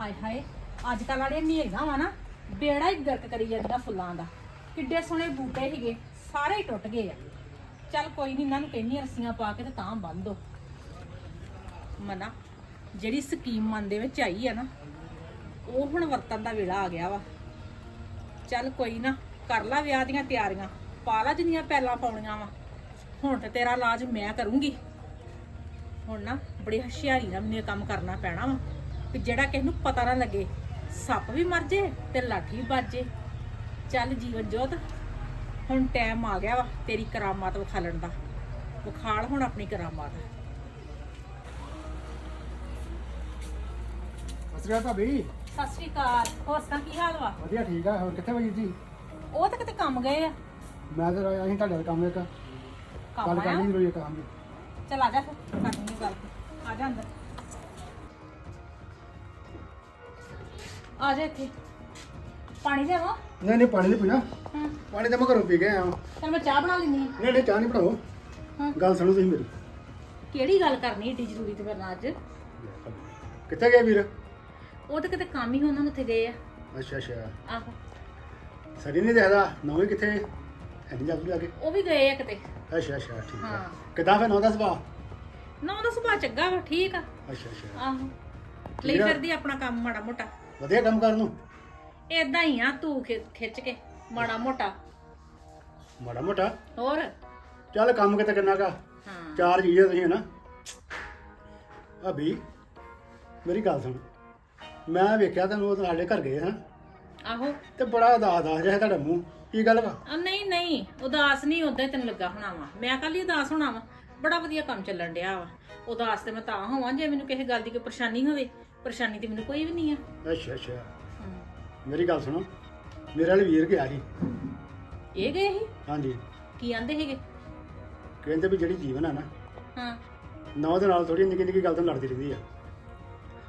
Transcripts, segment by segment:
ਹਾਏ ਹਾਏ, ਅੱਜ ਕੱਲ੍ਹ ਵਾਲੀਆਂ ਨੇਰੀਆਂ ਵਾ ਨਾ, ਬੇੜਾ ਹੀ ਗਰਕ ਕਰੀ ਜਾਂਦਾ ਫੁੱਲਾਂ ਦਾ। ਕਿੱਡੇ ਸੋਹਣੇ ਬੂਟੇ ਸੀਗੇ, ਸਾਰੇ ਹੀ ਟੁੱਟ ਗਏ ਆ। ਚੱਲ ਕੋਈ ਨਹੀਂ ਇਹਨਾਂ ਨੂੰ ਕਹਿੰਨੀ ਰੱਸੀਆਂ ਪਾ ਕੇ ਤੇ ਤਾਂ ਬੰਨ ਦੋ। ਮਨਾ, ਜਿਹੜੀ ਸਕੀਮ ਮਨ ਦੇ ਵਿੱਚ ਆਈ ਆ ਨਾ, ਉਹ ਹੁਣ ਵਰਤਨ ਦਾ ਵੇਲਾ ਆ ਗਿਆ ਵਾ। ਚੱਲ ਕੋਈ ਨਾ, ਕਰ ਲਾ ਵਿਆਹ ਦੀਆਂ ਤਿਆਰੀਆਂ, ਪਾ ਲਾ ਜਿੰਨੀਆਂ ਪੈਲਾਂ ਪਾਉਣੀਆਂ ਵਾ। ਹੁਣ ਤੇ ਤੇਰਾ ਇਲਾਜ ਮੈਂ ਕਰੂੰਗੀ। ਹੁਣ ਨਾ, ਬੜੀ ਹੁਸ਼ਿਆਰੀ ਨਾਲ ਮੈਨੂੰ ਕੰਮ ਕਰਨਾ ਪੈਣਾ ਵਾ। ਕਿ ਜਿਹੜਾ ਕਿਸੇ ਨੂੰ ਪਤਾ ਨਾ ਲੱਗੇ ਸੱਪ ਵੀ ਮਰ ਜੇ ਤੇ ਲਾਠੀ ਵੀ ਵੱਜ ਜੇ। ਚੱਲ ਜੀਵਨ ਜੋਤ ਹੁਣ ਟਾਈਮ ਆ ਗਿਆ ਵਾ ਤੇਰੀ ਕਰਾਮਾਤ ਵਿਖਾਲਣ ਦਾ। ਵਿਖਾਲ ਹੁਣ ਆਪਣੀ ਕਰਾਮਾਤ। ਅਸਰੀਆ ਭਾਬੀ। ਸਤਿ ਸ਼੍ਰੀ ਅਕਾਲ। ਹੋਰ ਸੁਣਾ ਕੀ ਹਾਲ ਵਾ? ਵਧੀਆ ਠੀਕ ਆ। ਹੋਰ ਕਿੱਥੇ ਵਜੀ ਜੀ ਉਹ ਤਾਂ ਕਿਤੇ ਕੰਮ ਗਏ ਆ। ਮੈਂ ਤਾਂ ਅਸੀਂ ਤੁਹਾਡੇ ਨਾਲ ਕੰਮ ਇੱਕ ਕੰਮ ਗੱਲ ਆਇਆ? ਕਰਨੀ ਜ਼ਰੂਰੀ ਹੈ ਕੰਮ ਦੀ ਚਲ ਆ ਜਾ ਫਿਰ ਕਰਨੀ ਗੱਲ। ਆ ਜਾ ਅੰਦਰ। ਆ ਜਾ ਇੱਥੇ। ਪਾਣੀ ਲਿਆਵਾਂ ਨਹੀਂ ਨਹੀਂ ਪਾਣੀ ਨਹੀਂ ਪੀਣਾ। ਹਾਂ। ਪਾਣੀ ਤਾਂ ਮੈਂ ਘਰੋਂ ਪੀ ਕੇ ਆਇਆ ਵਾਂ। ਮੈਂ ਚਾਹ ਬਣਾ ਲੈਣੀ ਨਹੀਂ ਨਹੀਂ ਚਾਹ ਨਹੀਂ ਬਣਾਓ। ਹਾਂ। ਗੱਲ ਸੁਣੋ ਤੁਸੀਂ ਮੇਰੀ। ਕਿਹੜੀ ਗੱਲ ਕਰਨੀ ਏਡੀ ਜ਼ਰੂਰੀ ਤੇ ਮੇਰੇ ਨਾਲ ਅੱਜ? ਕਿੱਥੇ ਗਏ ਵੀਰ? ਉਹ ਤਾਂ ਕਿਤੇ ਕੰਮ ਹੀ ਉਹਨਾਂ ਨੂੰ ਉੱਥੇ ਗਏ ਆ। ਅੱਛਾ ਅੱਛਾ। ਆਹੋ। ਸੜੀ ਨਹੀਂ ਦੇਖਦਾ ਨੌਵੇਂ ਕਿੱਥੇ? ਐਨੀ ਜਲਦੀ ਲੱਗੇ ਉਹ ਵੀ ਗਏ ਆ ਕਿਤੇ। ਅੱਛਾ ਅੱਛਾ ਠੀਕ ਹਾਂ ਹੈ। ਕਿੱਦਾਂ ਫਿਰ ਨੌ ਦਾ ਸੁਭਾਅ? ਨਾ ਉਹਦਾ ਸੁਭਾਅ ਚੰਗਾ ਵਾ ਠੀਕ ਆ। ਅੱਛਾ ਅੱਛਾ। ਆਹੋ। ਲਈ ਠੀਕ ਆ। ਫਿਰਦੀ ਆਪਣਾ ਕੰਮ ਮਾੜਾ ਮੋਟਾ। ਵਧੀਆ ਕੰਮ ਕਰਨ ਨੂੰ? ਏਦਾਂ ਹੀ ਆ ਤੂੰ ਖਿ- ਖਿੱਚ ਕੇ ਮਾੜਾ ਮੋਟਾ। ਮਾੜਾ ਮੋਟਾ? ਹੋਰ? ਚੱਲ ਕੰਮ ਕਿਤੇ ਕਿੰਨਾ ਕਾ ਹਾਂ। ਚਾਰ ਚੀਜ਼ਾਂ ਤੁਸੀਂ ਹਨਾ। ਅਭੀ ਮੇਰੀ ਗੱਲ ਸੁਣ। ਮੈਂ ਵੇਖਿਆ ਤੈਨੂੰ ਉਹ ਸਾਡੇ ਘਰ ਗਏ ਹਾਂ ਆਹੋ। ਤੇ ਬੜਾ ਉਦਾਸ ਉਦਾਸ ਜਿਹਾ ਤੁਹਾਡਾ ਮੂੰਹ। ਕੀ ਗੱਲ ਵਾ? ਆ ਨਹੀਂ ਨਹੀਂ ਉਦਾਸ ਨਹੀਂ ਉਦਾਂ ਹੀ ਤੈਨੂੰ ਲੱਗਾ ਹੋਣਾ ਵਾ। ਮੈਂ ਕੱਲ ਹੀ ਉਦਾਸ ਹੋਣਾ ਵਾ। ਬੜਾ ਵਧੀਆ ਕੰਮ ਚੱਲਣ ਡਿਆ ਵਾ। ਉਦਾਸ ਤੇ ਮੈਂ ਤਾਂ ਹੋਵਾਂ ਜੇ ਮੈਨੂੰ ਕਿਸੇ ਗੱਲ ਦੀ ਕੋਈ ਪਰੇਸ਼ਾਨੀ ਹੋਵੇ। ਪਰੇਸ਼ਾਨੀ ਤੇ ਮੈਨੂੰ ਕੋਈ ਵੀ ਨਹੀਂ ਆ। ਅੱਛਾ ਅੱਛਾ। ਮੇਰੀ ਗੱਲ ਸੁਣੋ ਮੇਰੇ ਵਾਲੇ ਵੀਰ ਗਿਆ ਸੀ। ਇਹ ਗਏ ਸੀ? ਹਾਂਜੀ। ਕੀ ਆਂਦੇ ਸੀਗੇ? ਕਹਿੰਦੇ ਵੀ ਜਿਹੜੀ ਜੀਵਨ ਆ ਨਾ ਹਾਂ। ਨੌ ਦੇ ਨਾਲ ਥੋੜੀ ਨਿੱਕੀ ਨਿੱਕੀ ਗੱਲ ਤੋਂ ਲੜਦੀ ਰਹਿੰਦੀ ਆ।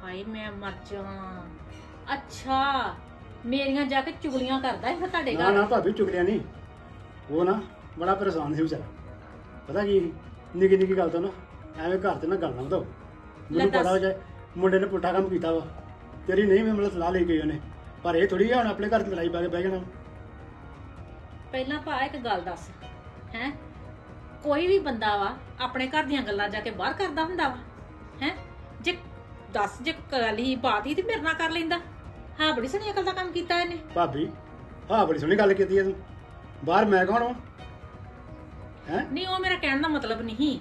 ਹਾਏ ਮੈਂ ਮਰ ਜਾ ਅੱਛਾ ਮੇਰੀਆਂ ਜਾ ਕੇ ਚੁਗਲੀਆਂ ਕਰਦਾ ਇਹ ਤੁਹਾਡੇ ਨਾ ਘਰ। ਨਾ ਭਾਬੀ ਚੁਗਲਿਆ ਨਹੀਂ। ਉਹ ਨਾ ਬੜਾ ਪਰੇਸ਼ਾਨ ਸੀ ਵਿਚਾਰਾ। ਪਤਾ ਕੀ ਨਿੱਕੀ ਨਿੱਕੀ ਗੱਲ ਤੋਂ ਨਾ ਐਵੇਂ ਘਰ ਤੇ ਨਾ ਗੱਲ ਨਾ ਵਧਾਓ। ਮੈਨੂੰ ਦੱਸ। ਪਤਾ ਹੋ ਜਾਏ ਮੁੰਡੇ ਨੇ ਪੁੱਠਾ ਕੰਮ ਕੀਤਾ ਵਾ। ਤੇਰੀ ਨਹੀਂ ਮੈਂ ਮਤਲਬ ਸਲਾਹ ਲਈ ਗਈ ਉਹਨੇ ਪਰ ਇਹ ਥੋੜੀ ਆ ਹੁਣ ਆਪਣੇ ਘਰ 'ਚ ਲੜਾਈ ਪਾ ਕੇ ਬਹਿ ਜਾਣਾ। ਪਹਿਲਾਂ ਭਾ ਇੱਕ ਗੱਲ ਦੱਸ ਹੈ? ਕੋਈ ਵੀ ਬੰਦਾ ਵਾ ਆਪਣੇ ਘਰ ਦੀਆਂ ਗੱਲਾਂ ਜਾ ਕੇ ਬਾਹਰ ਕਰਦਾ ਹੁੰਦਾ ਵਾ ਹੈ? ਜੇ ਦੱਸ ਜੇ ਗੱਲ ਹੀ ਬਾਤ ਹੀ ਤੇ ਮੇਰੇ ਨਾਲ ਕਰ ਲੈਂਦਾ। ਹਾਂ ਬੜੀ ਸੋਹਣੀ ਅਕਲ ਦਾ ਕੰਮ ਕੀਤਾ ਇਹਨੇ। ਭਾਬੀ ਹਾਂ ਬੜੀ ਸੋਹਣੀ ਗੱਲ ਕੀਤੀ ਐ ਤੂੰ। ਬਾਹਰ ਮੈਂ ਕੌਣ ਵਾਂ ਹੈ? ਨਹੀਂ ਉਹ ਮੇਰਾ ਕਹਿਣ ਦਾ ਮਤਲਬ ਨਹੀਂ।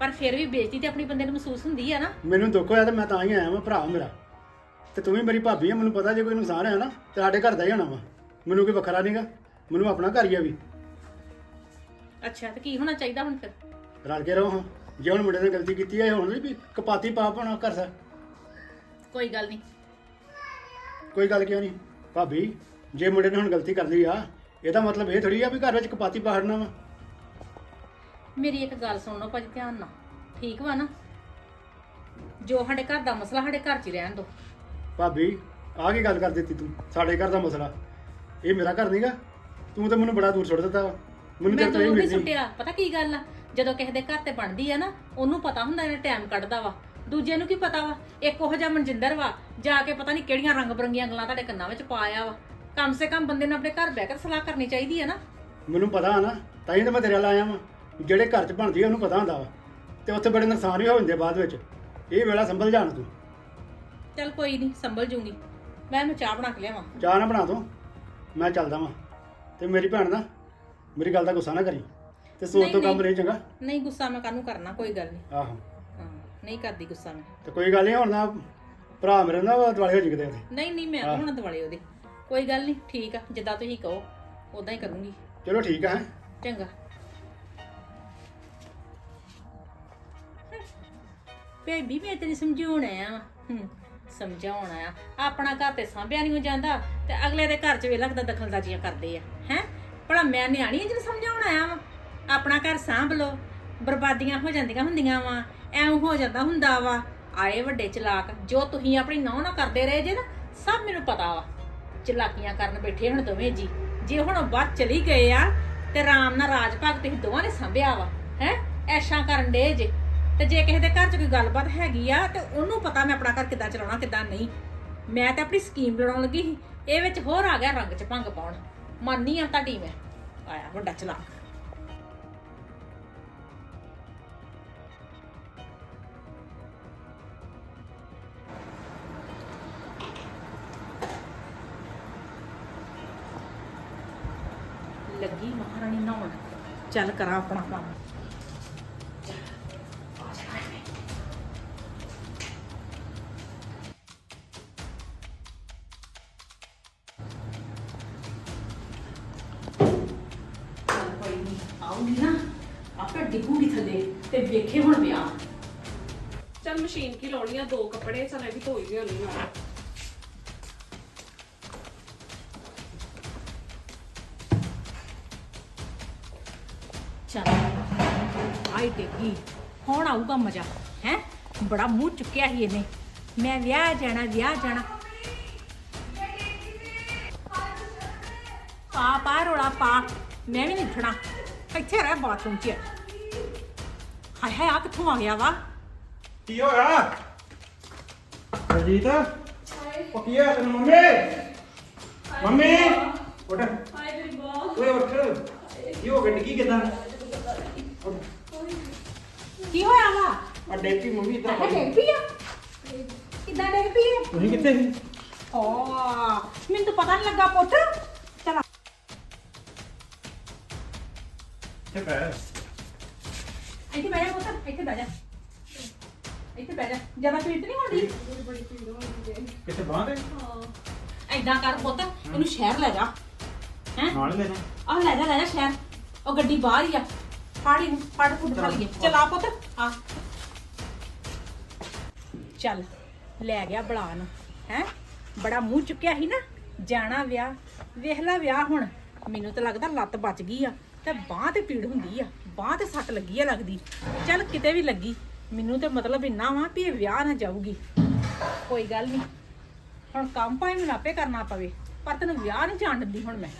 ਪਰ ਫਿਰ ਵੀ ਬੇਇੱਜ਼ਤੀ ਤੇ ਆਪਣੀ ਬੰਦੇ ਨੂੰ ਮਹਿਸੂਸ ਹੁੰਦੀ ਆ ਨਾ। ਮੈਨੂੰ ਦੁੱਖ ਹੋਇਆ ਤੇ ਮੈਂ ਤਾਂ ਹੀ ਆਇਆ ਵਾਂ ਭਰਾ ਮੇਰਾ। ਤੇ ਤੂੰ ਵੀ ਮੇਰੀ ਭਾਬੀ ਆ ਮੈਨੂੰ ਪਤਾ ਜੇ ਕੋਈ ਨੁਕਸਾਨ ਹੈ ਨਾ ਤੇ ਸਾਡੇ ਘਰ ਦਾ ਹੀ ਹੋਣਾ ਵਾ। ਮੈਨੂੰ ਕੋਈ ਵੱਖਰਾ ਨਹੀਂਗਾ ਮੈਨੂੰ ਆਪਣਾ ਘਰ ਹੀ ਆ ਵੀ। ਅੱਛਾ ਤੇ ਕੀ ਹੋਣਾ ਚਾਹੀਦਾ ਹੁਣ ਫਿਰ? ਰਲ ਕੇ ਰਹੋ ਹਾਂ ਜੇ ਹੁਣ ਮੁੰਡੇ ਨੇ ਗਲਤੀ ਕੀਤੀ ਹੈ ਹੁਣ ਵੀ ਕਪਾਤੀ ਪਾਪ ਹੋਣਾ ਘਰ ਦਾ ਕੋਈ ਗੱਲ ਨਹੀਂ। ਕੋਈ ਗੱਲ ਕਿਉਂ ਨਹੀਂ? ਭਾਬੀ ਜੇ ਮੁੰਡੇ ਨੇ ਹੁਣ ਗਲਤੀ ਕਰ ਲਈ ਆ ਇਹਦਾ ਮਤਲਬ ਇਹ ਥੋੜੀ ਆ ਵੀ ਘਰ ਵਿੱਚ ਕਪਾਤੀ ਪਾੜਨਾ ਵਾ। ਮੇਰੀ ਇੱਕ ਗੱਲ ਸੁਣ ਲਓ ਭਾਜੀ ਧਿਆਨ ਨਾਲ। ਠੀਕ ਵਾ ਨਾ? ਜੋ ਸਾਡੇ ਘਰ ਦਾ ਮਸਲਾ ਸਾਡੇ ਘਰ 'ਚ ਹੀ ਰਹਿਣ ਦੋ। ਭਾਬੀ ਆਹ ਕੀ ਗੱਲ ਕਰ ਦਿੱਤੀ ਤੂੰ? ਸਾਡੇ ਘਰ ਦਾ ਮਸਲਾ। ਇਹ ਮੇਰਾ ਘਰ ਨਹੀਂਗਾ ਤੂੰ ਤਾਂ ਮੈਨੂੰ ਬੜਾ ਦੂਰ ਛੱਡ ਦਿੱਤਾ। ਮੈਨੂੰ ਮੈਂ ਤੋਂ ਵੀ ਮਿਲਦੀ ਸੁੱਟਿਆ। ਪਤਾ ਕੀ ਗੱਲ ਆ? ਜਦੋਂ ਕਿਸੇ ਦੇ ਘਰ ਤੇ ਬਣਦੀ ਆ ਨਾ ਉਹਨੂੰ ਪਤਾ ਹੁੰਦਾ ਇਹਨੇ ਟਾਈਮ ਕੱਢਦਾ ਵਾ। ਦੂਜੇ ਨੂੰ ਕੀ ਪਤਾ ਵਾ? ਇੱਕ ਉਹ ਜਿਹਾ ਮਨਜਿੰਦਰ ਵਾ ਜਾ ਕੇ ਪਤਾ ਨਹੀਂ ਕਿਹੜੀਆਂ ਰੰਗ ਬਰੰਗੀਆਂ ਗੱਲਾਂ ਤੁਹਾਡੇ ਕੰਨਾਂ ਵਿੱਚ ਪਾਇਆ ਵਾ। ਕਮ ਸੇ ਕਮ ਬੰਦੇ ਨੂੰ ਆਪਣੇ ਘਰ ਬਹਿ ਕੇ ਸਲਾਹ ਕਰਨੀ ਚਾਹੀਦੀ ਹੈ ਨਾ। ਮੈਨੂੰ ਪਤਾ ਆ ਨਾ ਤਾਂ ਹੀ ਤਾਂ ਮੈਂ ਤੇਰੇ ਨਾਲ ਆਇਆ ਵਾਂ। ਜਿਹੜੇ ਘਰ 'ਚ ਬਣਦੀ ਆ ਉਹਨੂੰ ਪਤਾ ਹੁੰਦਾ ਵਾ। ਤੇ ਉੱਥੇ ਬੜੇ ਨੁਕਸਾਨ ਵੀ ਹੋ ਜਾਂਦੇ ਬਾਅਦ ਵਿੱਚ। ਇਹ ਵੇਲਾ ਸੰਭਲ ਜਾਣ ਤੂੰ। ਚੱਲ ਕੋਈ ਨਹੀਂ ਸੰਭਲ ਜੂਗੀ। ਮੈਂ ਇਹਨੂੰ ਚਾਹ ਬਣਾ ਕੇ ਲਿਆਵਾਂ। ਚਾਹ ਨਾ ਬਣਾ ਦੋ ਮੈਂ ਚੱਲਦਾ ਵਾਂ। ਤੇ ਮੇਰੀ ਭੈਣ ਨਾ ਮੇਰੀ ਗੱਲ ਦਾ ਗੁੱਸਾ ਨਾ ਕਰੀ। ਤੇ ਸੋਚ ਨਹੀਂ, ਤੋਂ ਕੰਮ ਨਹੀਂ। ਨਹੀਂ ਚੰਗਾ। ਨਹੀਂ ਗੁੱਸਾ ਮੈਂ ਕਾਹਨੂੰ ਕਰਨਾ ਕੋਈ ਗੱਲ ਨਹੀਂ। ਆਹੋ। ਹਾਂ ਨਹੀਂ ਕਰਦੀ ਗੁੱਸਾ ਮੈਂ। ਤੇ ਕੋਈ ਗੱਲ ਨਹੀਂ ਹੁਣ ਨਾ ਭਰਾ ਮੇਰੇ ਨਾ ਦਿਵਾਲੇ ਹੋ ਜਿਗਦੇ ਉਹਦੇ ਨਹੀਂ ਨਹੀਂ ਮੈਂ ਹੁਣ ਦਿਵਾਲੇ ਉਹਦੇ। ਕੋਈ ਗੱਲ ਨਹੀਂ ਠੀਕ ਆ ਜਿੱਦਾਂ ਤੁਸੀਂ ਕਹੋ ਉਦਾਂ ਹੀ ਕਰੂੰਗੀ। ਚਲੋ ਠੀਕ ਆ ਹੈਂ। ਚੰਗਾ। ਭੇਬੀ, ਮੈਂ ਤੈਨੂੰ ਸਮਝਾਉਣ ਆਇਆ ਵਾਂ। ਹੂੰ, ਸਮਝਾਉਣ ਆ। ਆਪਣਾ ਘਰ ਤੇ ਸਾਂਭਿਆ ਨਹੀਂ ਹੋ ਜਾਂਦਾ ਤੇ ਅਗਲੇ ਦੇ ਘਰ 'ਚ ਵੇਲਾ ਕਿਦਾਂ ਦਖਲਦਾਜ਼ੀਆਂ ਕਰਦੇ ਆ। ਹੈ? ਭਲਾ ਮੈਂ ਨਿਆਣੀ ਆ ਜਿਹਨੂੰ ਸਮਝਾਉਣ ਆਇਆ ਵਾਂ? ਆਪਣਾ ਘਰ ਸਾਂਭ ਲੋ ਬਰਬਾਦੀਆਂ ਹੋ ਜਾਂਦੀਆਂ ਹੁੰਦੀਆਂ ਵਾ। ਐਉਂ ਹੋ ਜਾਂਦਾ ਹੁੰਦਾ ਵਾ। ਆਏ ਵੱਡੇ ਚਲਾਕ, ਜੋ ਤੁਸੀਂ ਆਪਣੀ ਨਹੁੰ ਨਾ ਕਰਦੇ ਰਹੇ ਜੇ ਨਾ, ਸਭ ਮੈਨੂੰ ਪਤਾ ਵਾ। ਚਲਾਕੀਆਂ ਕਰਨ ਬੈਠੇ ਹੁਣ ਦੋਵੇਂ ਜੀ। ਜੇ ਹੁਣ ਬਾਹਰ ਚਲੀ ਗਏ ਆ ਤੇ ਆਰਾਮ ਨਾਲ ਰਾਜ ਭਾਗ ਤੁਸੀਂ ਦੋਵਾਂ ਨੇ ਸੰਭਿਆ ਵਾ। ਹੈ? ਐਸ਼ਾਂ ਕਰਨ ਦੇ ਜੇ। ਤੇ ਜੇ ਕਿਸੇ ਦੇ ਘਰ 'ਚ ਕੋਈ ਗੱਲਬਾਤ ਹੈਗੀ ਆ, ਤੇ ਉਹਨੂੰ ਪਤਾ ਮੈਂ ਆਪਣਾ ਘਰ ਕਿੱਦਾਂ ਚਲਾਉਣਾ, ਕਿੱਦਾਂ ਨਹੀਂ। ਮੈਂ ਤਾਂ ਆਪਣੀ ਸਕੀਮ ਲੜਾਉਣ ਲੱਗੀ ਸੀ। ਇਹ ਵਿੱਚ ਹੋਰ ਆ ਗਿਆ ਰੰਗ ਚ ਭੰਗ ਪਾਉਣ। ਮੰਨੀ ਆ ਤੁਹਾਡੀ ਮੈਂ। ਆਇਆ ਵੱਡਾ ਚਲਾ। ਲੱਗੀ ਮਹਾਰਾਣੀ ਨਹਾਉਣ। ਚੱਲ ਕਰਾਂ ਆਪਣਾ ਕੰਮ। ਆਉਂਗੀ ਨਾ ਆਪੇ ਡਿੱਗੂਗੀ ਥੱਲੇ ਤੇ ਵੇਖੇ ਹੁਣ ਵਿਆਹ। ਚੱਲ ਮਸ਼ੀਨ ਕੀ ਲਾਉਣੀ ਆ ਦੋ ਕੱਪੜੇ ਚੱਲ ਇਹ ਵੀ ਧੋਈ ਗਏ ਹੋਣੀ ਆ। ਚੱਲ ਆਈ ਡਿੱਗੀ ਹੁਣ ਆਊਗਾ ਮਜ਼ਾ ਹੈ? ਬੜਾ ਮੂੰਹ ਚੁੱਕਿਆ ਸੀ ਇਹਨੇ। ਮੈਂ ਵਿਆਹ ਜਾਣਾ ਵਿਆਹ ਜਾਣਾ। ਪਾ ਪਾ ਰੋਲਾ ਪਾ ਮੈਂ ਵੀ ਨਹੀਂ ਉੱਠਣਾ। ਇੱਥੇ ਰਹਿ ਬਾਥਰੂਮ 'ਚ ਹਾਏ ਹਾਏ ਆ ਕਿੱਥੋਂ ਆ ਗਿਆ ਵਾ ਕੀ ਹੋਇਆ ਰਜੀਤ ਉਹ ਕੀ ਹੋਇਆ ਤੈਨੂੰ ਮੰਮੀ ਮੰਮੀ ਉੱਠ ਹਾਏ ਓਏ ਉੱਠ ਕੀ ਹੋ ਗਿਆ ਡਿੱਗੀ ਕਿਦਾਂ ਕੀ ਹੋਇਆ ਵਾ ਆ ਡੇਪੀ ਮੰਮੀ ਇਦਾਂ ਹੈ ਡਿੱਗ ਪਈ ਆ ਕਿੱਦਾਂ ਡਿੱਗ ਪਈ ਆ ਤੁਸੀਂ ਕਿੱਥੇ ਸੀ ਓ ਮੈਨੂੰ ਤਾਂ ਪਤਾ ਨਹੀਂ ਲੱਗਾ ਪੁੱਤ ਚਲ ਤੇ ਪੈ ਇੱਥੇ ਬਹਿ ਜਾ ਪੁੱਤ ਇੱਥੇ ਬਹਿ ਜਾ। ਇੱਥੇ ਬਹਿ ਜਾ। ਜ਼ਿਆਦਾ ਪੀੜ ਨਹੀਂ ਹੁੰਦੀ ਬੜੀ ਪੀੜ ਹੁੰਦੀ ਹੈ ਕਿੱਥੇ ਬਾਹ ਤੇ? ਹਾਂ। ਐਦਾਂ ਕਰ ਪੁੱਤ ਇਹਨੂੰ ਸ਼ਹਿਰ ਲੈ ਜਾ। ਹੈ? ਨਾਲ ਲੈ ਜਾ। ਆਹ ਲੈ ਜਾ ਲੈ ਜਾ ਸ਼ਹਿਰ। ਉਹ ਗੱਡੀ ਬਾਹਰ ਹੀ ਆ। ਫਾੜੀ ਨੂੰ ਫੜ ਫੁੱਟ ਖਾ ਲਈਏ ਚਲ ਆ ਪੁੱਤ ਆ। ਚੱਲ ਲੈ ਗਿਆ ਬਲਾ ਨੂੰ ਹੈ? ਬੜਾ ਮੂੰਹ ਚੁੱਕਿਆ ਸੀ ਨਾ। ਜਾਣਾ ਵਿਆਹ ਵੇਖ ਲੈ ਵਿਆਹ ਹੁਣ। ਮੈਨੂੰ ਤਾਂ ਲੱਗਦਾ ਲੱਤ ਬਚ ਗਈ ਆ। ਤੇ ਬਾਹ ਤੇ ਪੀੜ ਹੁੰਦੀ ਆ, ਬਾਹ ਤੇ ਸੱਟ ਲੱਗੀ ਆ ਲੱਗਦੀ। ਚੱਲ ਕਿਤੇ ਵੀ ਲੱਗੀ, ਮੈਨੂੰ ਤੇ ਮਤਲਬ ਇੰਨਾ ਵਾ ਵੀ ਇਹ ਵਿਆਹ ਨਾ ਜਾਊਗੀ। ਕੋਈ ਗੱਲ ਨਹੀਂ ਹੁਣ ਕੰਮ ਭਾਵੇਂ ਮੈਨੂੰ ਆਪੇ ਕਰਨਾ ਪਵੇ, ਪਰ ਤੈਨੂੰ ਵਿਆਹ ਨਹੀਂ ਜਾਣ ਦਿੰਦੀ ਹੁਣ ਮੈਂ।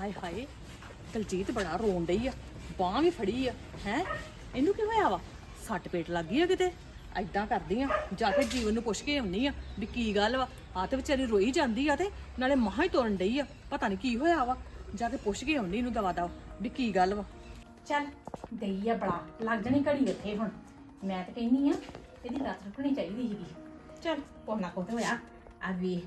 ਹਾਏ ਹਾਏ, ਦਲਜੀਤ ਬੜਾ ਰੋਣ ਡਈ ਆ, ਬਾਹ ਵੀ ਫੜੀ ਆ, ਹੈ? ਇਹਨੂੰ ਕੀ ਹੋਇਆ ਵਾ? ਸੱਟ ਪੇਟ ਲੱਗ ਗਈ ਆ ਕਿਤੇ? ਐਦਾਂ ਕਰਦੀ ਆ ਜਾ ਕੇ ਜੀਵਨ ਨੂੰ ਪੁੱਛ ਕੇ ਆਉਣੀ ਆ ਵੀ ਕੀ ਗੱਲ ਵਾ। ਆ ਤੇ ਵਿਚਾਰੀ ਰੋਈ ਜਾਂਦੀ ਆ ਤੇ ਨਾਲੇ ਮਹਾ ਹੀ ਤੋਰਨ ਡਈ ਆ ਪਤਾ ਨਹੀਂ ਕੀ ਹੋਇਆ ਵਾ। ਜਾ ਕੇ ਪੁੱਛ ਕੇ ਆਉਣੀ ਇਹਨੂੰ ਦਵਾ ਦਵਾ ਵੀ ਕੀ ਗੱਲ ਵਾ। ਚੱਲ ਗਈ ਆ ਬੜਾ ਲੱਗ ਜਣੀ ਘੜੀ ਉੱਥੇ ਹੁਣ। ਮੈਂ ਤਾਂ ਕਹਿੰਨੀ ਆ ਇਹਦੀ ਲੱਤ ਰੱਖਣੀ ਚਾਹੀਦੀ ਸੀਗੀ। ਚੱਲ ਕੋਹ ਤੇ ਹੋਇਆ। ਆ ਵੀ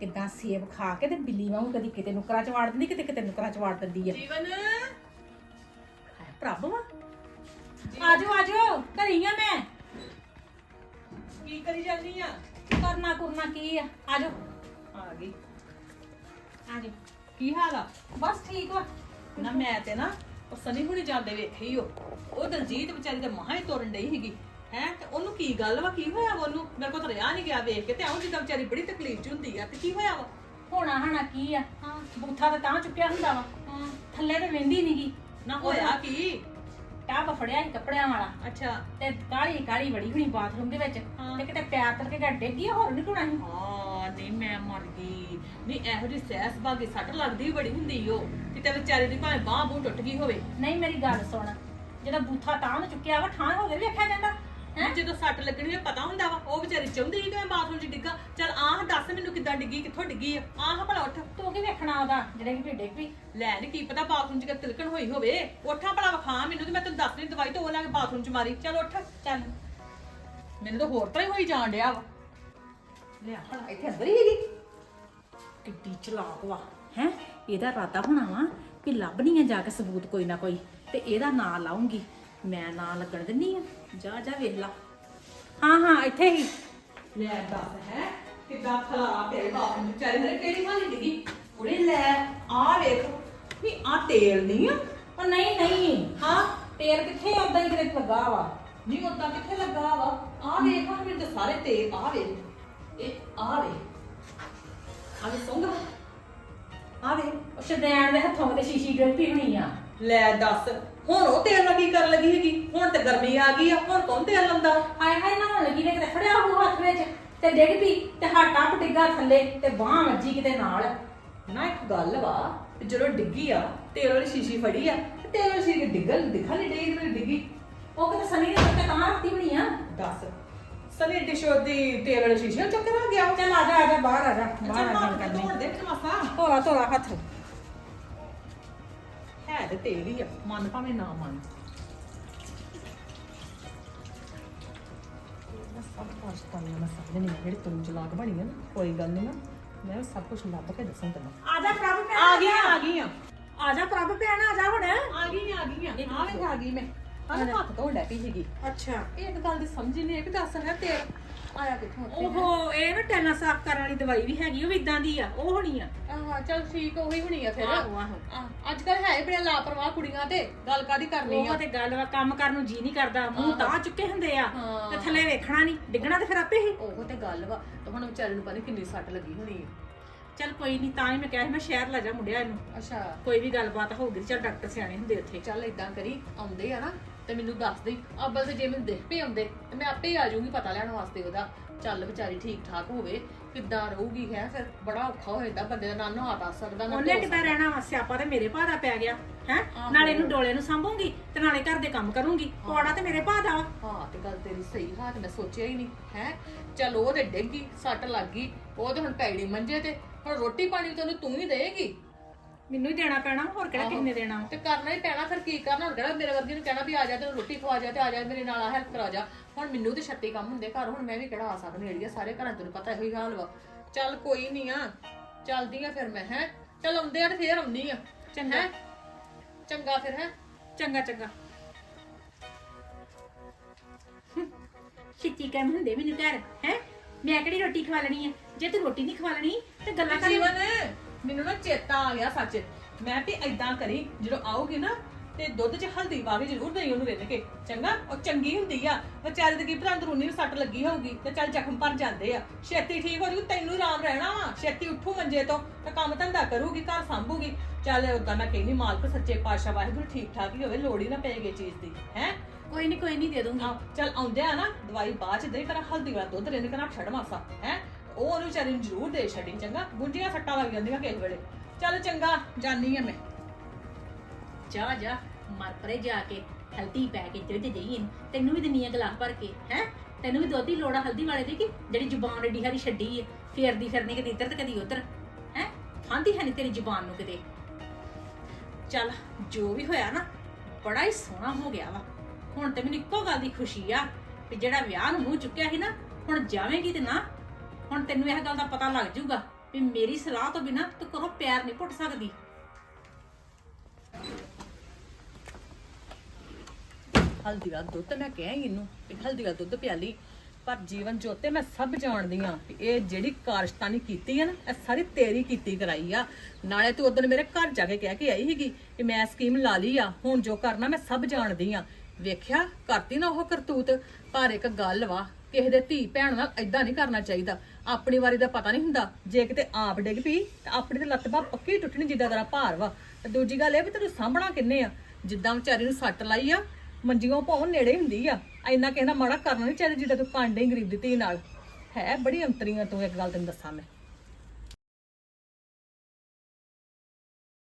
ਕਿੱਦਾਂ ਸੇਬ ਖਾ ਕੇ ਤੇ ਬਿੱਲੀ ਵਾਂਗੂ ਕਦੀ ਕਿਤੇ ਨੁਕਰਾਂ ਚ ਵਾੜ ਦਿੰਦੀ ਕਿਤੇ ਕਿਤੇ ਨੁਕਰਾਂ ਚ ਵਾੜ ਦਿੰਦੀ ਆ। ਜੀਵਨ! ਪ੍ਰਭ ਵਾ। ਆਜੋ ਆਜੋ ਘਰੀ ਆ ਮੈਂ। ਕੀ ਕਰੀ ਜਾਂਦੀ ਆ? ਕਰਨਾ ਕਰਨਾ ਕੀ ਆ? ਆਜੋ ਆ ਗਈ। ਆਜੋ ਕੀ ਹਾਲ ਆ? ਬਸ ਠੀਕ ਵਾ। ਨਾ ਮੈਂ ਤੇ ਨਾ ਉਹ ਸਨੀ ਹੁਣੀ ਜਾਂਦੇ ਵੇਖੇ ਉਹ ਉਹ ਦਲਜੀਤ ਵਿਚਾਰੀ ਦੇ ਮਹਾ ਹੀ ਤੋਰਨ ਡਈ ਸੀਗੀ। ਹੈ ਤੇ ਉਹਨੂੰ ਕੀ ਗੱਲ ਵਾ? ਕੀ ਹੋਇਆ ਵਾ ਉਹਨੂੰ? ਮੇਰੇ ਕੋਲ ਤਾਂ ਰਿਆ ਨਹੀਂ ਗਿਆ ਵੇਖ ਕੇ ਤੇ ਆਉਂ ਜਿੱਦਾਂ ਵਿਚਾਰੀ ਬੜੀ ਤਕਲੀਫ ਚ ਹੁੰਦੀ ਆ। ਤੇ ਕੀ ਹੋਇਆ ਵਾ? ਹੋਣਾ ਹਣਾ ਕੀ ਆ? ਹਾਂ। ਬੂਥਾ ਤਾਂ ਤਾਂ ਚੁੱਕਿਆ ਹੁੰਦਾ ਵਾ। ਹਾਂ। ਥੱਲੇ ਤੇ ਵਹਿੰਦੀ ਨਹੀਂਗੀ ਨਾ ਹੋਇਆ ਕੀ? ਟਾਪ ਫੜਿਆ ਸੀ ਕੱਪੜਿਆਂ ਵਾਲਾ। ਅੱਛਾ। ਤੇ ਕਾਲੀ ਕਾਲੀ ਵੜੀ ਹੁਣੀ ਬਾਥਰੂਮ ਦੇ ਵਿੱਚ। ਹਾਂ। ਤੇ ਕਿਤੇ ਪੈਰ ਤਲ ਕੇ ਗੱਡ ਡੇਗੀ ਹੋਰ ਨਹੀਂ ਟੁਣਾ ਸੀ। ਹਾਂ ਨਹੀਂ ਮੈਂ ਮਰ ਗਈ। ਨਹੀਂ ਇਹੋ ਜਿਹੀ ਸੈਸ ਬਾਗੀ ਸੱਟ ਲੱਗਦੀ ਵੀ ਬੜੀ ਹੁੰਦੀ ਓ। ਕਿਤੇ ਵਿਚਾਰੀ ਦੀ ਭਾਵੇਂ ਬਾਹ ਬੂਹ ਟੁੱਟ ਗਈ ਹੋਵੇ। ਨਹੀਂ ਮੇਰੀ ਗੱਲ ਸੁਣ। ਜਦੋਂ ਬੂਥਾ ਤਾਂ ਨੂੰ ਚੁੱਕਿਆ ਵਾ ਠਾਂ ਹੋਵੇ ਵੇਖਿਆ ਜਾਂਦਾ। ਹੈਂ? ਜਦੋਂ ਸੱਟ ਲੱਗਣੀ ਹੈ ਪਤਾ ਹੁੰਦਾ ਵਾ ਉਹ ਵਿਚਾਰੀ ਚਾਹੁੰਦੀ ਸੀ ਕਿ ਮੈਂ ਬਾਥਰੂਮ 'ਚ ਡਿੱਗਾ। ਚੱਲ ਆਹ ਦੱਸ ਮੈਨੂੰ ਕਿੱਦਾਂ ਡਿੱਗੀ ਕਿੱਥੋਂ ਡਿੱਗੀ ਆ? ਆਹ ਭਲਾ ਉੱਠ। ਤੂੰ ਕੀ ਵੇਖਣਾ ਉਹਦਾ ਜਿਹੜੇ ਕਿ ਡਿੱਗ ਪਈ? ਲੈ ਨੀ ਕੀ ਪਤਾ ਬਾਥਰੂਮ 'ਚ ਕਿ ਤਿਲਕਣ ਹੋਈ ਹੋਵੇ। ਉੱਠਾਂ ਭਲਾ ਵਿਖਾ ਮੈਨੂੰ ਤੇ ਮੈਂ ਤੈਨੂੰ ਦੱਸ ਨਹੀਂ ਦਵਾਈ ਤੋਂ ਉਹ ਲੈ ਕੇ ਬਾਥਰੂਮ 'ਚ ਮਾਰੀ। ਚੱਲ ਉੱਠ ਚੱਲ। ਮੈਨੂੰ ਤਾਂ ਹੋਰ ਤਰ੍ਹਾਂ ਹੀ ਹੋਈ ਜਾਣ ਡਿਆ ਵਾ। ਲਿਆ ਭਲਾ ਇੱਥੇ ਅੰਦਰ ਹੀ ਹੈਗੀ। ਕਿੱਡੀ ਚਲਾਕ ਵਾ। ਹੈ? ਇਹਦਾ ਇਰਾਦਾ ਹੋਣਾ ਵਾ ਕਿ ਲੱਭਣੀ ਆ ਜਾ ਕੇ ਸਬੂਤ ਕੋਈ ਨਾ ਕੋਈ ਤੇ ਇਹਦਾ ਨਾਂ ਲਾਉਂਗੀ। ਮੈਂ ਨਾਂ ਲੱਗਣ ਦਿੰਨੀ ਆ। ਜਾ ਜਾ ਵੇਖ ਲਾ। ਹਾਂ ਹਾਂ ਇੱਥੇ ਹੀ। ਲੈ ਦੱਸ ਹੈ ਕਿੱਦਾਂ ਖਲਾ ਤੇਰੇ ਬਾਥਰੂਮ 'ਚ ਵਿਚਾਰੇ ਨੇ ਕਿਹੜੀ ਹਾਲੀ ਡਿੱਗੀ ਕੁੜੇ ਲੈ ਆਹ ਵੇਖ। ਨਹੀਂ ਆ ਤੇਲ ਨਹੀਂ ਆ। ਉਹ ਨਹੀਂ ਨਹੀਂ। ਹਾਂ? ਤੇਲ ਕਿੱਥੇ ਆਉਂਦਾ ਹੀ ਕਿਤੇ ਲੱਗਾ ਵਾ। ਨਹੀਂ ਉਦਾਂ ਕਿੱਥੇ ਲੱਗਾ ਵਾ? ਆ ਵੇਖ ਆ ਮੇਰੇ ਤਾਂ ਸਾਰੇ ਤੇਲ ਆ ਵੇਖ। ਇਹ ਆ ਵੇ ਆ ਵੇ। ਸੁੰਗ ਆ ਵੇ ਉਹ ਸ਼ਦੈਣ ਦੇ ਹੱਥੋਂ ਤੇ ਸ਼ੀਸ਼ੀ ਡਿੱਗੀ ਹੋਣੀ ਆ। ਲੈ ਦੱਸ। ਹੁਣ ਉਹ ਤੇਲ ਨਾਲ ਕੀ ਕਰਨ ਲੱਗੀ ਹੈਗੀ ਹੁਣ ਤੇ ਗਰਮੀ ਆ ਗਈ ਆ ਹੁਣ ਕੌਣ ਤੇਲ ਲਾਉਂਦਾ? ਹਾਏ ਹਾਏ ਨਹਾਉਣ ਲੱਗੀ ਨੇ ਕਿਤੇ ਫੜਿਆ ਉਹ ਹੱਥ ਵਿੱਚ ਤੇ ਡਿੱਗ ਪਈ ਤੇ ਹਾਟਾ ਪਟਿੱਗਾ ਥੱਲੇ ਤੇ ਬਾਹ ਵੱਜੀ ਕਿਤੇ ਨਾਲ। ਨਾ ਇੱਕ ਗੱਲ ਵਾ ਵੀ ਜਦੋਂ ਡਿੱਗੀ ਆ ਤੇਲ ਵਾਲੀ ਸ਼ੀਸ਼ੀ ਫੜੀ ਆ ਤੇ ਤੇਲ ਵਾਲੀ ਸ਼ੀਸ਼ੀ ਡਿੱਗਲ ਦਿਖਾ ਨਹੀਂ ਡਈ ਤੇ ਡਿੱਗੀ। ਉਹ ਕਿਤੇ ਸਨੀ ਨੇ ਕਰਕੇ ਤਾਂ ਰੱਖਤੀ ਹੋਣੀ ਆ। ਦੱਸ ਸਨੀ ਡਿਸ਼ੋ ਦੀ ਤੇਲ ਵਾਲੀ ਸ਼ੀਸ਼ੇ ਚੁੱਕ ਕੇ ਰੱਖ ਗਿਆ। ਚੱਲ ਆ ਜਾ ਆ ਜਾ ਬਾਹਰ ਆ ਜਾ ਬਾਹਰ ਆ ਗੱਲ ਕਰਨੀ। ਧੋਣ ਦੇ ਮਸਾ। ਧੋਲਾ ਧੋਲਾ ਹੱਥ। ਹੈ ਤੇ ਹੀ ਆ। ਮਨ ਭਾਵੇਂ ਨਾ ਮਨ। ਮੈਂ ਸਭ ਕੁਝ ਕਰਨੀ ਮੈਂ ਸਮਝ ਨਹੀਂ ਜਿਹੜੀ ਤੂੰ ਚਲਾਕ ਬਣੀ ਹੈ ਨਾ ਕੋਈ ਗੱਲ ਨਹੀਂ ਨਾ। ਮੈਂ ਸਭ ਕੁਝ ਲੱਭ ਕੇ ਦੱਸਾਂ ਤੈਨੂੰ। ਆ ਜਾ ਪ੍ਰਭ ਭੈਣ ਆ ਗਈ ਆ ਗਈ ਆ ਆ ਜਾ ਪ੍ਰਭ ਭੈਣ ਆ ਜਾ ਹੁਣ। ਆ ਗਈ ਆ ਗਈ ਆ। ਆ ਵੇ ਆ ਗਈ ਮੈਂ। ਆ ਹੱਥ ਧੋਣ ਡੈ ਪਈ ਸੀਗੀ। ਅੱਛਾ। ਇਹ ਇੱਕ ਗੱਲ ਦੀ ਸਮਝ ਹੀ ਨਹੀਂ ਆਈ ਵੀ ਦੱਸ ਹੈ ਤੇਲ। ਆਇਆ ਕਿੱਥੋਂ ਉੱਥੇ? ਓਹੋ ਇਹ ਨਾ ਟੈਨਾ ਸਾਫ਼ ਕਰਨ ਵਾਲੀ ਦਵਾਈ ਵੀ ਹੈਗੀ ਉਹ ਵੀ ਇਦਾਂ ਦੀ ਆ ਉਹ ਹੋਣੀ ਆ। ਆਹ ਚੱਲ ਠੀਕ ਉਹੀ ਹੋਣੀ ਆ ਫਿਰ। ਆਹੋ, ਆਹੋ। ਅੱਜ ਕੱਲ ਹੈ ਹੀ ਬੜੀਆਂ ਲਾਪਰਵਾਹ ਕੁੜੀਆਂ ਤੇ ਗੱਲ ਕਾਦੀ ਕਰਨੀ ਉਹ ਆ ਤੇ ਗੱਲ ਵਾ ਕੰਮ ਕਰਨ ਨੂੰ ਜੀ ਨਹੀਂ ਕਰਦਾ ਮੂੰਹ ਤਾਂ ਚੁੱਕੇ ਹੁੰਦੇ ਆ ਹਾਂ। ਤੇ ਥੱਲੇ ਵੇਖਣਾ ਨਹੀਂ ਡਿੱਗਣਾ ਤੇ ਫਿਰ ਆਪੇ ਹੀ। ਉਹ ਤੇ ਗੱਲ ਵਾ ਤੇ ਹੁਣ ਵਿਚਾਰੇ ਨੂੰ ਪਤਾ ਨੀ ਕਿੰਨੀ ਸੱਟ ਲੱਗੀ ਹੋਣੀ ਆ। ਚੱਲ ਕੋਈ ਨਹੀਂ ਤਾਂ ਹੀ ਮੈਂ ਕਿਹਾ ਸੀ ਮੈਂ ਸ਼ਹਿਰ ਲੈ ਜਾ ਮੁੰਡਿਆ ਇਹਨੂੰ ਅੱਛਾ। ਕੋਈ ਵੀ ਗੱਲਬਾਤ ਹੋਊਗੀ ਚੱਲ ਡਾਕਟਰ ਸਿਆਣੇ ਹੁੰਦੇ ਉੱਥੇ। ਚੱਲ ਇਦਾਂ ਕਰੀ ਆਉਂਦੇ ਆ ਨਾ ਤੇ ਮੈਨੂੰ ਦੱਸ ਦੇ ਅੱਬਲ ਤੇ ਜੇ ਮੈਨੂੰ ਦੇਖ ਪਏ ਆਉਂਦੇ ਤੇ ਮੈਂ ਆਪੇ ਆ ਜਾਊਂਗੀ ਪਤਾ ਲੈਣ ਵਾਸਤੇ ਉਹਦਾ। ਚੱਲ ਵਿਚਾਰੀ ਠੀਕ ਠਾਕ ਹੋਵੇ ਕਿੱਦਾਂ ਰਹੂਗੀ ਹੈ ਫਿਰ ਬੜਾ ਔਖਾ ਹੋ ਜਾਂਦਾ ਬੰਦੇ ਦਾ ਨਾ ਨਹਾ ਦੱਸ ਸਕਦਾ ਨਾ ਉਹਨੇ ਧੋ ਕਿੱਦਾਂ ਰਹਿਣਾ ਵਾ? ਸਿਆਪਾ ਤੇ ਮੇਰੇ ਭਾਅ ਦਾ ਪੈ ਗਿਆ ਹੈ? ਆਹੋ। ਨਾਲੇ ਇਹਨੂੰ ਡੋਲੇ ਨੂੰ ਸੰਭੂਗੀ ਤੇ ਨਾਲੇ ਘਰ ਦੇ ਕੰਮ ਕਰੂੰਗੀ। ਪੌੜਾ ਤੇ ਮੇਰੇ ਭਾਅ ਦਾ ਵਾ। ਹਾਂ ਤੇ ਗੱਲ ਤੇਰੀ ਸਹੀ ਹਾਂ ਤੇ ਮੈਂ ਸੋਚਿਆ ਹੀ ਨਹੀਂ ਹੈ? ਚੱਲ ਉਹ ਤੇ ਡਿੱਗੀ ਸੱਟ ਲੱਗ ਗਈ ਉਹ ਤੇ ਹੁਣ ਪੈੜੀ ਮੰਜੇ ਤੇ ਹੁਣ ਰੋਟੀ ਪਾਣੀ ਤੇ ਉਹਨੂੰ ਤੂੰ ਹੀ ਦੇਏਗੀ। ਮੈਨੂੰ ਹੀ ਦੇਣਾ ਪੈਣਾ ਹੋਰ ਕਿਹੜਾ ਕਿਸੇ ਨੇ ਦੇਣਾ? ਤੇ ਕਰਨਾ ਹੀ ਪੈਣਾ ਫਿਰ ਕੀ ਕਰਨਾ? ਹੁਣ ਕਿਹੜਾ ਮੇਰੇ ਵਰਗੀ ਨੂੰ ਕਹਿਣਾ ਵੀ ਆ ਜਾ ਤੈਨੂੰ ਰੋਟੀ ਖਵਾ ਜਾ ਤੇ ਆ ਜਾ ਮੇਰੇ ਨਾਲ ਆ ਹੈਲਪ ਕਰਾ ਜਾ। ਹੁਣ ਮੈਨੂੰ ਤੇ ਛੱਤੀ ਕੰਮ ਹੁੰਦੇ ਘਰ ਹੁਣ ਮੈਂ ਵੀ ਕਿਹੜਾ ਆ ਸਕਦੀ ਅੜੀਆ ਸਾਰੇ ਘਰਾਂ ਤੈਨੂੰ ਪਤਾ ਇਹੋ ਹੀ ਹਾਲ ਵਾ। ਚੱਲ ਕੋਈ ਨਹੀਂ ਆ ਚੱਲਦੀ ਆ ਫਿਰ ਮੈਂ ਹੈ? ਚੱਲ ਆਉਂਦੇ ਆ ਤੇ ਫੇਰ ਆਉਂਦੀ ਆ ਚੰਗਾ। ਚੰਗਾ ਫਿਰ ਹੈ? ਚੰਗਾ ਚੰਗਾ। ਛਿੱਤੀ ਕੰਮ ਹੁੰਦੇ ਮੈਨੂੰ ਘਰ ਹੈ? ਮੈਂ ਕਿਹੜੀ ਰੋਟੀ ਖਵਾ ਲੈਣੀ ਹੈ ਜੇ ਤੂੰ ਰੋਟੀ ਨਹੀਂ ਖਵਾ ਲੈਣੀ ਤੇ ਗੱਲਾਂ ਕਰ ਜੀਵਨ। ਮੈਨੂੰ ਨਾ ਚੇਤਾ ਆ ਗਿਆ ਸੱਚ। ਮੈਂ ਵੀ ਐਦਾਂ ਕਰੀ ਜਦੋਂ ਆਉਗੀ ਨਾ ਤੇ ਦੁੱਧ 'ਚ ਹਲਦੀ ਪਾ ਕੇ ਜ਼ਰੂਰ ਦੇਈ ਉਹਨੂੰ ਰਿੰਨ ਕੇ। ਚੰਗਾ? ਉਹ ਚੰਗੀ ਹੁੰਦੀ ਆ। ਵਿਚਾਰੇ ਦੇ ਕੀ ਭਰਾ ਅੰਦਰੂਨੀ ਨੂੰ ਸੱਟ ਲੱਗੀ ਹੋਊਗੀ ਤੇ ਚੱਲ ਜ਼ਖਮ ਭਰ ਜਾਂਦੇ ਆ। ਛੇਤੀ ਠੀਕ ਹੋ ਜੂ ਤੈਨੂੰ ਆਰਾਮ ਰਹਿਣਾ ਵਾ। ਛੇਤੀ ਉੱਠੂ ਮੰਜੇ ਤੋਂ ਤੇ ਕੰਮ ਧੰਦਾ ਕਰੂਗੀ ਘਰ ਸੰਭੂਗੀ। ਚੱਲ ਉਦਾਂ ਮੈਂ ਕਹਿੰਦੀ ਮਾਲਕ ਸੱਚੇ ਪਾਤਸ਼ਾਹ ਵਾਹਿਗੁਰੂ ਠੀਕ ਠਾਕ ਹੀ ਹੋਵੇ ਲੋੜ ਹੀ ਨਾ ਪਏਗੀ ਚੀਜ਼ ਦੀ ਹੈ? ਕੋਈ ਨਹੀਂ ਕੋਈ ਨਹੀਂ ਦੇ ਦੂੰਗੀ। ਚੱਲ ਆਉਂਦੇ ਆ ਨਾ ਦਵਾਈ ਬਾਅਦ ਚ ਦੇ ਕਰ ਹਲਦੀ ਵਾਲਾ ਦੁੱਧ ਰਿੰਨ ਕੇ ਨਾ ਛੱਡ ਮਾਸਾ ਹੈ? ਉਹ ਉਹਨੂੰ ਵਿਚਾਰੀ ਨੂੰ ਜ਼ਰੂਰ ਦੇ ਛੱਡੀ, ਚੰਗਾ? ਗੁੰਜੀਆਂ ਸੱਟਾਂ ਲੱਗ ਜਾਂਦੀਆਂ ਕਿਸੇ ਵੇਲੇ। ਚੱਲ ਚੰਗਾ, ਜਾਨੀ ਆ ਮੈਂ। ਜਾ ਜਾ, ਮਰ ਪਰੇ ਜਾ ਕੇ ਹਲਦੀ ਪੈ ਕੇ ਦੁੱਧ ਦੇਈ ਇਹਨੂੰ। ਤੈਨੂੰ ਵੀ ਦਿੰਨੀ ਆ ਗਲਾਸ ਭਰ ਕੇ, ਹੈ? ਤੈਨੂੰ ਵੀ ਦੁੱਧ ਦੀ ਲੋੜ ਹਲਦੀ ਵਾਲੇ ਦੀ ਕਿ ਜਿਹੜੀ ਜ਼ੁਬਾਨ ਏਡੀ ਹਰੀ ਛੱਡੀ ਏ ਫੇਰਦੀ ਫਿਰਨੀ ਕਦੀ ਇੱਧਰ ਤੇ ਕਦੀ ਉੱਧਰ, ਹੈ? ਖਾਂਦੀ ਹੈ ਨਹੀਂ ਤੇਰੀ ਜ਼ੁਬਾਨ ਨੂੰ ਕਿਤੇ। ਚੱਲ, ਜੋ ਵੀ ਹੋਇਆ ਨਾ, ਬੜਾ ਹੀ ਸੋਹਣਾ ਹੋ ਗਿਆ ਵਾ। ਹੁਣ ਤੇ ਮੈਨੂੰ ਇੱਕੋ ਗੱਲ ਦੀ ਖੁਸ਼ੀ ਆ ਵੀ ਜਿਹੜਾ ਵਿਆਹ ਨੂੰ ਮੂੰਹ ਚੁੱਕਿਆ ਸੀ ਨਾ, ਹੁਣ ਜਾਵੇਂਗੀ ਤੇ ਨਾ ਹੁਣ ਤੈਨੂੰ ਇਹ ਗੱਲ ਦਾ ਪਤਾ ਲੱਗ ਜਾਊਗਾ ਵੀ ਮੇਰੀ ਸਲਾਹ ਤੋਂ ਬਿਨਾ ਤੂੰ ਕੋਹ ਪਿਆਰ ਨਹੀਂ ਪੁੱਟ ਸਕਦੀ। ਹਲਦੀ ਦਾ ਦੁੱਧ ਮੈਂ ਕਿਹਾ ਹੀ ਇਹਨੂੰ ਕਿ ਹਲਦੀ ਦਾ ਦੁੱਧ ਪਿਆਲੀ ਪਰ ਜੀਵਨ ਜੋਤੇ ਮੈਂ ਸਭ ਜਾਣਦੀ ਆ ਇਹ ਜਿਹੜੀ ਕਾਰਸ਼ਤਾਨੀ ਕੀਤੀ ਹੈ ਨਾ, ਇਹ ਸਾਰੀ ਤੇਰੀ ਕੀਤੀ ਕਰਾਈ ਆ। ਨਾਲੇ ਤੂੰ ਉਦੋਂ ਮੇਰੇ ਘਰ ਜਾ ਕੇ ਕਹਿ ਕੇ ਆਈ ਸੀਗੀ ਕਿ ਮੈਂ ਸਕੀਮ ਲਾ ਲਈ ਆ, ਹੁਣ ਜੋ ਕਰਨਾ ਮੈਂ ਸਭ ਜਾਣਦੀ ਆ ਵੇਖਿਆ, ਕਰਤੀ ਨਾ ਉਹ ਕਰਤੂਤ। ਪਰ ਇੱਕ ਗੱਲ ਵਾ, ਕਿਸੇ ਦੇ ਧੀ ਭੈਣ ਨਾਲ ਐਦਾਂ ਨਹੀਂ ਕਰਨਾ ਚਾਹੀਦਾ। ਆਪਣੀ ਵਾਰੀ ਦਾ ਪਤਾ ਨਹੀਂ ਹੁੰਦਾ। ਜੇ ਕਿਤੇ ਆਪ ਡਿੱਗ ਪਈ, ਤਾਂ ਆਪਣੀ ਤੇ ਲੱਤ ਬਾਹ ਪੱਕੀ ਟੁੱਟਣੀ ਜਿੱਦਾਂ ਤੇਰਾ ਭਾਰ ਵਾ। ਤੇ ਦੂਜੀ ਗੱਲ ਇਹ ਵੀ ਤੈਨੂੰ ਸਾਂਭਣਾ ਕਿੰਨੇ ਆ? ਜਿੱਦਾਂ ਵਿਚਾਰੀ ਨੂੰ ਸੱਟ ਲਾਈ ਆ ਮੰਜੀਆਂ ਭਾਵੇਂ ਨੇੜੇ ਹੁੰਦੀ ਆ। ਇੰਨਾ ਕਿਸੇ ਨਾਲ ਮਾੜਾ ਕਰਨਾ ਨਹੀਂ ਚਾਹੀਦਾ ਜਿੱਦਾਂ ਤੂੰ ਕਾਂਡੇ ਗਰੀਬ ਦੀ ਧੀ ਨਾਲ। ਹੈ ਬੜੀ ਅੰਤਰੀਆਂ ਤੂੰ ਇੱਕ ਗੱਲ ਤੈਨੂੰ ਦੱਸਾਂ ਮੈਂ।